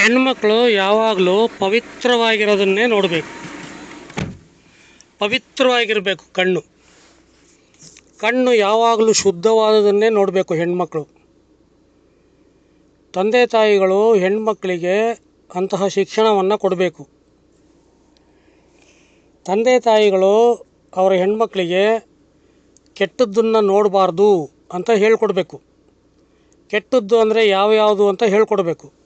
ಹೆಣ್ಮಕ್ಳು ಯಾವಾಗಲೂ ಪವಿತ್ರವಾಗಿರೋದನ್ನೇ ನೋಡಬೇಕು. ಪವಿತ್ರವಾಗಿರಬೇಕು ಕಣ್ಣು. ಕಣ್ಣು ಯಾವಾಗಲೂ ಶುದ್ಧವಾದದನ್ನೇ ನೋಡಬೇಕು ಹೆಣ್ಮಕ್ಳು. ತಂದೆ ತಾಯಿಗಳು ಹೆಣ್ಮಕ್ಕಳಿಗೆ ಅಂತಹ ಶಿಕ್ಷಣವನ್ನು ಕೊಡಬೇಕು. ತಂದೆ ತಾಯಿಗಳು ಅವರ ಹೆಣ್ಮಕ್ಕಳಿಗೆ ಕೆಟ್ಟದ್ದನ್ನು ನೋಡಬಾರ್ದು ಅಂತ ಹೇಳ್ಕೊಡ್ಬೇಕು. ಕೆಟ್ಟದ್ದು ಅಂದರೆ ಯಾವ್ಯಾವುದು ಅಂತ ಹೇಳ್ಕೊಡ್ಬೇಕು.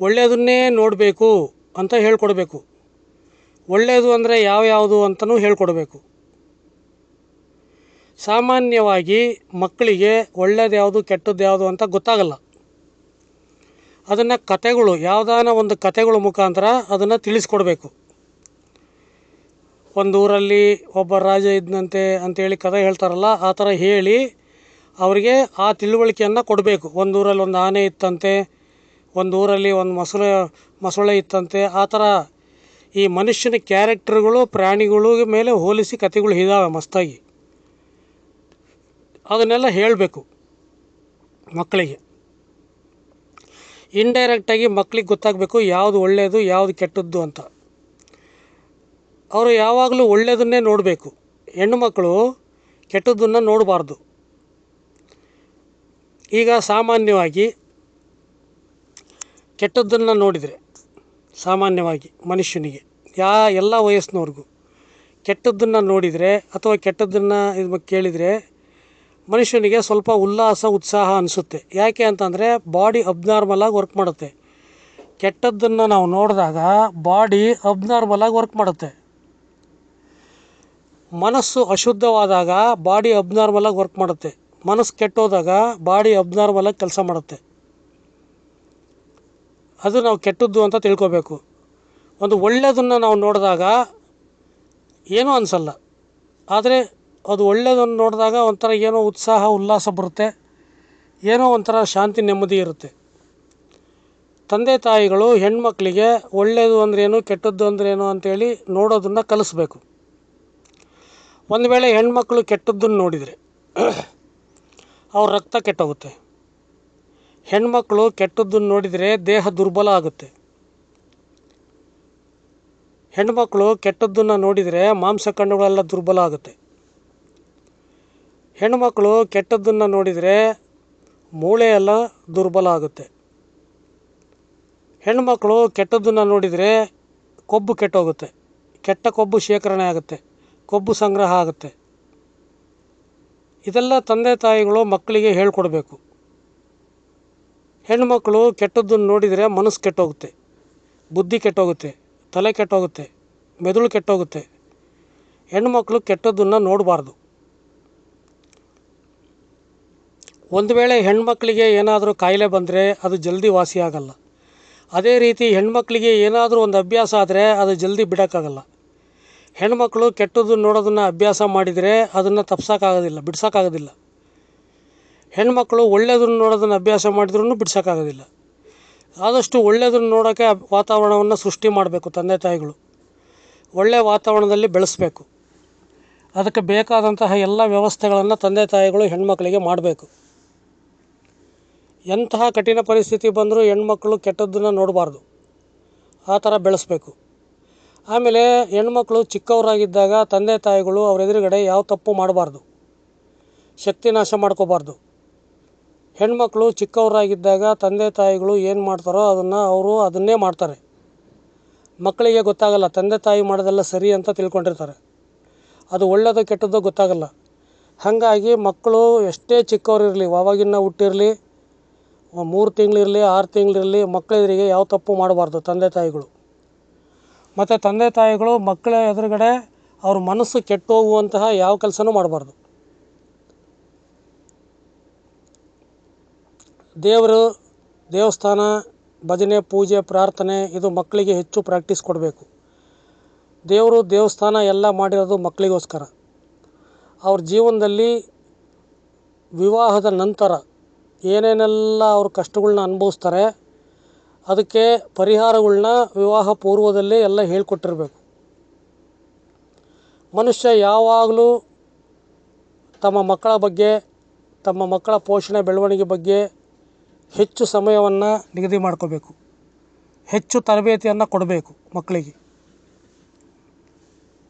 ಒಳ್ಳೆಯದನ್ನೇ ನೋಡಬೇಕು ಅಂತ ಹೇಳ್ಕೊಡ್ಬೇಕು. ಒಳ್ಳೆಯದು ಅಂದರೆ ಯಾವ್ಯಾವುದು ಅಂತಲೂ ಹೇಳ್ಕೊಡ್ಬೇಕು. ಸಾಮಾನ್ಯವಾಗಿ ಮಕ್ಕಳಿಗೆ ಒಳ್ಳೇದು ಯಾವುದು ಕೆಟ್ಟದ್ದು ಯಾವುದು ಅಂತ ಗೊತ್ತಾಗಲ್ಲ. ಅದನ್ನು ಕತೆಗಳು, ಯಾವುದಾನ ಒಂದು ಕತೆಗಳ ಮುಖಾಂತರ ಅದನ್ನು ತಿಳಿಸ್ಕೊಡ್ಬೇಕು. ಒಂದು ಊರಲ್ಲಿ ಒಬ್ಬ ರಾಜ ಇದ್ದಂತೆ ಅಂತೇಳಿ ಕಥೆ ಹೇಳ್ತಾರಲ್ಲ, ಆ ಥರ ಹೇಳಿ ಅವರಿಗೆ ಆ ತಿಳುವಳಿಕೆಯನ್ನು ಕೊಡಬೇಕು. ಒಂದು ಊರಲ್ಲಿ ಒಂದು ಆನೆ ಇತ್ತಂತೆ ಒಂದು ಊರಲ್ಲಿ ಒಂದು ಮೊಸಳೆ ಮೊಸಳೆ ಇತ್ತಂತೆ. ಆ ಥರ ಈ ಮನುಷ್ಯನ ಕ್ಯಾರೆಕ್ಟ್ರ್ಗಳು, ಪ್ರಾಣಿಗಳು ಮೇಲೆ ಹೋಲಿಸಿ ಕತೆಗಳು ಇದ್ದಾವೆ ಮಸ್ತಾಗಿ. ಅದನ್ನೆಲ್ಲ ಹೇಳಬೇಕು ಮಕ್ಕಳಿಗೆ. ಇಂಡೈರೆಕ್ಟಾಗಿ ಮಕ್ಳಿಗೆ ಗೊತ್ತಾಗಬೇಕು ಯಾವುದು ಒಳ್ಳೆಯದು ಯಾವುದು ಕೆಟ್ಟದ್ದು ಅಂತ. ಅವರು ಯಾವಾಗಲೂ ಒಳ್ಳೆಯದನ್ನೇ ನೋಡಬೇಕು. ಹೆಣ್ಣು ಮಕ್ಕಳು ಕೆಟ್ಟದ್ದನ್ನು ನೋಡಬಾರ್ದು. ಈಗ ಸಾಮಾನ್ಯವಾಗಿ ಕೆಟ್ಟದ್ದನ್ನು ನೋಡಿದರೆ ಸಾಮಾನ್ಯವಾಗಿ ಮನುಷ್ಯನಿಗೆ, ಯಾ ಎಲ್ಲ ವಯಸ್ಸಿನವ್ರಿಗೂ ಕೆಟ್ಟದ್ದನ್ನು ನೋಡಿದರೆ ಅಥವಾ ಕೆಟ್ಟದ್ದನ್ನು ಇದು ಕೇಳಿದರೆ ಮನುಷ್ಯನಿಗೆ ಸ್ವಲ್ಪ ಉಲ್ಲಾಸ, ಉತ್ಸಾಹ ಅನಿಸುತ್ತೆ. ಯಾಕೆ ಅಂತಂದರೆ ಬಾಡಿ ಅಬ್ನಾರ್ಮಲಾಗಿ ವರ್ಕ್ ಮಾಡುತ್ತೆ. ಕೆಟ್ಟದ್ದನ್ನು ನಾವು ನೋಡಿದಾಗ ಬಾಡಿ ಅಬ್ನಾರ್ಮಲಾಗಿ ವರ್ಕ್ ಮಾಡುತ್ತೆ. ಮನಸ್ಸು ಅಶುದ್ಧವಾದಾಗ ಬಾಡಿ ಅಬ್ನಾರ್ಮಲಾಗಿ ವರ್ಕ್ ಮಾಡುತ್ತೆ. ಮನಸ್ಸು ಕೆಟ್ಟೋದಾಗ ಬಾಡಿ ಅಬ್ನಾರ್ಮಲಾಗಿ ಕೆಲಸ ಮಾಡುತ್ತೆ. ಅದು ನಾವು ಕೆಟ್ಟದ್ದು ಅಂತ ತಿಳ್ಕೊಬೇಕು. ಒಂದು ಒಳ್ಳೆಯದನ್ನು ನಾವು ನೋಡಿದಾಗ ಏನೂ ಅನಿಸಲ್ಲ. ಆದರೆ ಅದು ಒಳ್ಳೆಯದನ್ನು ನೋಡಿದಾಗ ಒಂಥರ ಏನೋ ಉತ್ಸಾಹ, ಉಲ್ಲಾಸ ಬರುತ್ತೆ. ಏನೋ ಒಂಥರ ಶಾಂತಿ, ನೆಮ್ಮದಿ ಇರುತ್ತೆ. ತಂದೆ ತಾಯಿಗಳು ಹೆಣ್ಮಕ್ಳಿಗೆ ಒಳ್ಳೆಯದು ಅಂದ್ರೇನು, ಕೆಟ್ಟದ್ದು ಅಂದ್ರೇನು ಅಂತೇಳಿ ನೋಡೋದನ್ನು ಕಲಿಸ್ಬೇಕು. ಒಂದು ವೇಳೆ ಹೆಣ್ಮಕ್ಳು ಕೆಟ್ಟದ್ದನ್ನು ನೋಡಿದರೆ ಅವ್ರ ರಕ್ತ ಕೆಟ್ಟೋಗುತ್ತೆ. ಹೆಣ್ಮಕ್ಳು ಕೆಟ್ಟದ್ದನ್ನು ನೋಡಿದರೆ ದೇಹ ದುರ್ಬಲ ಆಗುತ್ತೆ. ಹೆಣ್ಮಕ್ಳು ಕೆಟ್ಟದ್ದನ್ನು ನೋಡಿದರೆ ಮಾಂಸಖಂಡಗಳೆಲ್ಲ ದುರ್ಬಲ ಆಗುತ್ತೆ. ಹೆಣ್ಮಕ್ಳು ಕೆಟ್ಟದ್ದನ್ನು ನೋಡಿದರೆ ಮೂಳೆ ಎಲ್ಲ ದುರ್ಬಲ ಆಗುತ್ತೆ. ಹೆಣ್ಮಕ್ಳು ಕೆಟ್ಟದ್ದನ್ನು ನೋಡಿದರೆ ಕೊಬ್ಬು ಕೆಟ್ಟೋಗುತ್ತೆ. ಕೆಟ್ಟ ಕೊಬ್ಬು ಶೇಖರಣೆ ಆಗುತ್ತೆ. ಕೊಬ್ಬು ಸಂಗ್ರಹ ಆಗುತ್ತೆ. ಇದೆಲ್ಲ ತಂದೆ ತಾಯಿಗಳು ಮಕ್ಕಳಿಗೆ ಹೇಳ್ಕೊಡ್ಬೇಕು. ಹೆಣ್ಮಕ್ಳು ಕೆಟ್ಟದ್ದನ್ನು ನೋಡಿದರೆ ಮನಸ್ಸು ಕೆಟ್ಟೋಗುತ್ತೆ, ಬುದ್ಧಿ ಕೆಟ್ಟೋಗುತ್ತೆ, ತಲೆ ಕೆಟ್ಟೋಗುತ್ತೆ, ಮೆದುಳು ಕೆಟ್ಟೋಗುತ್ತೆ. ಹೆಣ್ಮಕ್ಳು ಕೆಟ್ಟದ್ದನ್ನು ನೋಡಬಾರ್ದು. ಒಂದು ವೇಳೆ ಹೆಣ್ಮಕ್ಳಿಗೆ ಏನಾದರೂ ಕಾಯಿಲೆ ಬಂದರೆ ಅದು ಜಲ್ದಿ ವಾಸಿ ಆಗಲ್ಲ. ಅದೇ ರೀತಿ ಹೆಣ್ಮಕ್ಳಿಗೆ ಏನಾದರೂ ಒಂದು ಅಭ್ಯಾಸ ಆದರೆ ಅದು ಜಲ್ದಿ ಬಿಡೋಕ್ಕಾಗಲ್ಲ. ಹೆಣ್ಮಕ್ಳು ಕೆಟ್ಟದ್ದು ನೋಡೋದನ್ನು ಅಭ್ಯಾಸ ಮಾಡಿದರೆ ಅದನ್ನು ತಪ್ಸೋಕ್ಕಾಗೋದಿಲ್ಲ ಬಿಡ್ಸೋಕ್ಕಾಗೋದಿಲ್ಲ ಹೆಣ್ಮಕ್ಳು ಒಳ್ಳೆಯದನ್ನು ನೋಡೋದನ್ನು ಅಭ್ಯಾಸ ಮಾಡಿದ್ರೂ ಬಿಡ್ಸೋಕ್ಕಾಗೋದಿಲ್ಲ. ಆದಷ್ಟು ಒಳ್ಳೆಯದನ್ನು ನೋಡೋಕ್ಕೆ ವಾತಾವರಣವನ್ನು ಸೃಷ್ಟಿ ಮಾಡಬೇಕು ತಂದೆ ತಾಯಿಗಳು. ಒಳ್ಳೆಯ ವಾತಾವರಣದಲ್ಲಿ ಬೆಳೆಸಬೇಕು. ಅದಕ್ಕೆ ಬೇಕಾದಂತಹ ಎಲ್ಲ ವ್ಯವಸ್ಥೆಗಳನ್ನು ತಂದೆ ತಾಯಿಗಳು ಹೆಣ್ಮಕ್ಳಿಗೆ ಮಾಡಬೇಕು. ಎಂತಹ ಕಠಿಣ ಪರಿಸ್ಥಿತಿ ಬಂದರೂ ಹೆಣ್ಮಕ್ಳು ಕೆಟ್ಟದ್ದನ್ನು ನೋಡಬಾರ್ದು. ಆ ಥರ ಬೆಳೆಸಬೇಕು. ಆಮೇಲೆ ಹೆಣ್ಮಕ್ಳು ಚಿಕ್ಕವರಾಗಿದ್ದಾಗ ತಂದೆ ತಾಯಿಗಳು ಅವ್ರ ಎದುರುಗಡೆ ಯಾವ ತಪ್ಪು ಮಾಡಬಾರ್ದು. ಶಕ್ತಿ ನಾಶ ಮಾಡ್ಕೋಬಾರ್ದು. ಹೆಣ್ಮಕ್ಳು ಚಿಕ್ಕವರಾಗಿದ್ದಾಗ ತಂದೆ ತಾಯಿಗಳು ಏನು ಮಾಡ್ತಾರೋ ಅದನ್ನು ಅವರು ಅದನ್ನೇ ಮಾಡ್ತಾರೆ. ಮಕ್ಕಳಿಗೆ ಗೊತ್ತಾಗಲ್ಲ ತಂದೆ ತಾಯಿ ಮಾಡೋದೆಲ್ಲ ಸರಿ ಅಂತ ತಿಳ್ಕೊಂಡಿರ್ತಾರೆ. ಅದು ಒಳ್ಳೆಯದೋ ಕೆಟ್ಟದ್ದೋ ಗೊತ್ತಾಗಲ್ಲ. ಹಾಗಾಗಿ ಮಕ್ಕಳು ಎಷ್ಟೇ ಚಿಕ್ಕವರಿರಲಿ ಅವಾಗಿನ ಹುಟ್ಟಿರಲಿ, ಮೂರು ತಿಂಗಳಿರಲಿ, ಆರು ತಿಂಗಳಿರಲಿ ಮಕ್ಕಳೆದುರಿಗೆ ಯಾವ ತಪ್ಪು ಮಾಡಬಾರ್ದು ತಂದೆ ತಾಯಿಗಳು. ಮತ್ತು ತಂದೆ ತಾಯಿಗಳು ಮಕ್ಕಳ ಎದುರುಗಡೆ ಅವ್ರ ಮನಸ್ಸು ಕೆಟ್ಟು ಹೋಗುವಂತಹ ಯಾವ ಕೆಲಸನೂ ಮಾಡಬಾರ್ದು. ದೇವರು ದೇವಸ್ಥಾನ, ಭಜನೆ, ಪೂಜೆ, ಪ್ರಾರ್ಥನೆ, ಇದು ಮಕ್ಕಳಿಗೆ ಹೆಚ್ಚು ಪ್ರಾಕ್ಟೀಸ್ ಕೊಡಬೇಕು. ದೇವರು ದೇವಸ್ಥಾನ ಎಲ್ಲ ಮಾಡಿರೋದು ಮಕ್ಕಳಿಗೋಸ್ಕರ. ಅವ್ರ ಜೀವನದಲ್ಲಿ ವಿವಾಹದ ನಂತರ ಏನೇನೆಲ್ಲ ಅವ್ರ ಕಷ್ಟಗಳನ್ನ ಅನುಭವಿಸ್ತಾರೆ, ಅದಕ್ಕೆ ಪರಿಹಾರಗಳನ್ನ ವಿವಾಹ ಪೂರ್ವದಲ್ಲೇ ಎಲ್ಲ ಹೇಳ್ಕೊಟ್ಟಿರ್ಬೇಕು. ಮನುಷ್ಯ ಯಾವಾಗಲೂ ತಮ್ಮ ಮಕ್ಕಳ ಬಗ್ಗೆ, ತಮ್ಮ ಮಕ್ಕಳ ಪೋಷಣೆ, ಬೆಳವಣಿಗೆ ಬಗ್ಗೆ ಹೆಚ್ಚು ಸಮಯವನ್ನು ನಿಗದಿ ಮಾಡ್ಕೋಬೇಕು. ಹೆಚ್ಚು ತರಬೇತಿಯನ್ನು ಕೊಡಬೇಕು ಮಕ್ಕಳಿಗೆ.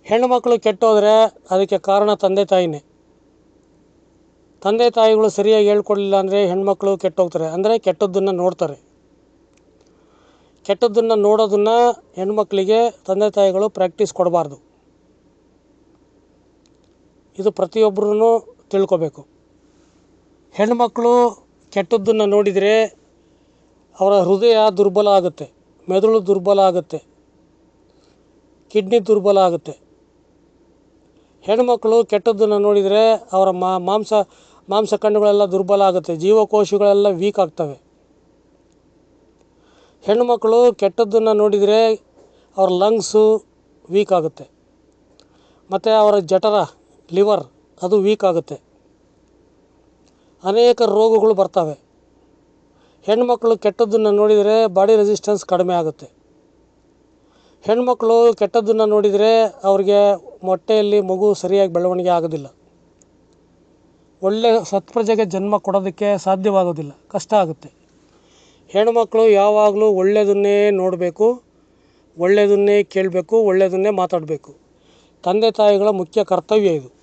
ಹೆಣ್ಣುಮಕ್ಕಳು ಕೆಟ್ಟೋದ್ರೆ ಅದಕ್ಕೆ ಕಾರಣ ತಂದೆ ತಾಯಿನೇ. ತಂದೆ ತಾಯಿಗಳು ಸರಿಯಾಗಿ ಹೇಳ್ಕೊಡ್ಲಿಲ್ಲ ಅಂದರೆ ಹೆಣ್ಮಕ್ಳು ಕೆಟ್ಟೋಗ್ತಾರೆ. ಅಂದರೆ ಕೆಟ್ಟದ್ದನ್ನು ನೋಡ್ತಾರೆ. ಕೆಟ್ಟದ್ದನ್ನು ನೋಡೋದನ್ನು ಹೆಣ್ಮಕ್ಳಿಗೆ ತಂದೆ ತಾಯಿಗಳು ಪ್ರಾಕ್ಟೀಸ್ ಕೊಡಬಾರ್ದು. ಇದು ಪ್ರತಿಯೊಬ್ಬರೂ ತಿಳ್ಕೊಬೇಕು. ಹೆಣ್ಮಕ್ಳು ಕೆಟ್ಟದ್ದನ್ನು ನೋಡಿದರೆ ಅವರ ಹೃದಯ ದುರ್ಬಲ ಆಗುತ್ತೆ, ಮೆದುಳು ದುರ್ಬಲ ಆಗುತ್ತೆ, ಕಿಡ್ನಿ ದುರ್ಬಲ ಆಗುತ್ತೆ. ಹೆಣ್ಮಕ್ಳು ಕೆಟ್ಟದ್ದನ್ನು ನೋಡಿದರೆ ಅವರ ಮಾಂಸ ಮಾಂಸಖಂಡಗಳೆಲ್ಲ ದುರ್ಬಲ ಆಗುತ್ತೆ, ಜೀವಕೋಶಗಳೆಲ್ಲ ವೀಕ್ ಆಗ್ತವೆ. ಹೆಣ್ಣುಮಕ್ಕಳು ಕೆಟ್ಟದ್ದನ್ನು ನೋಡಿದರೆ ಅವ್ರ ಲಂಗ್ಸು ವೀಕ್ ಆಗುತ್ತೆ. ಮತ್ತು ಅವರ ಜಠರ ಲಿವರ್ ಅದು ವೀಕ್ ಆಗುತ್ತೆ. ಅನೇಕ ರೋಗಗಳು ಬರ್ತವೆ. ಹೆಣ್ಮಕ್ಳು ಕೆಟ್ಟದ್ದನ್ನು ನೋಡಿದರೆ ಬಾಡಿ ರೆಸಿಸ್ಟೆನ್ಸ್ ಕಡಿಮೆ ಆಗುತ್ತೆ. ಹೆಣ್ಮಕ್ಳು ಕೆಟ್ಟದ್ದನ್ನು ನೋಡಿದರೆ ಅವ್ರಿಗೆ ಮೊಟ್ಟೆಯಲ್ಲಿ ಮಗು ಸರಿಯಾಗಿ ಬೆಳವಣಿಗೆ ಆಗೋದಿಲ್ಲ. ಒಳ್ಳೆಯ ಸತ್ಪ್ರಜೆಗೆ ಜನ್ಮ ಕೊಡೋದಕ್ಕೆ ಸಾಧ್ಯವಾಗೋದಿಲ್ಲ. ಕಷ್ಟ ಆಗುತ್ತೆ. ಹೆಣ್ಮಕ್ಳು ಯಾವಾಗಲೂ ಒಳ್ಳೆಯದನ್ನೇ ನೋಡಬೇಕು, ಒಳ್ಳೆಯದನ್ನೇ ಕೇಳಬೇಕು, ಒಳ್ಳೆಯದನ್ನೇ ಮಾತಾಡಬೇಕು. ತಂದೆ ತಾಯಿಗಳ ಮುಖ್ಯ ಕರ್ತವ್ಯ ಇದು.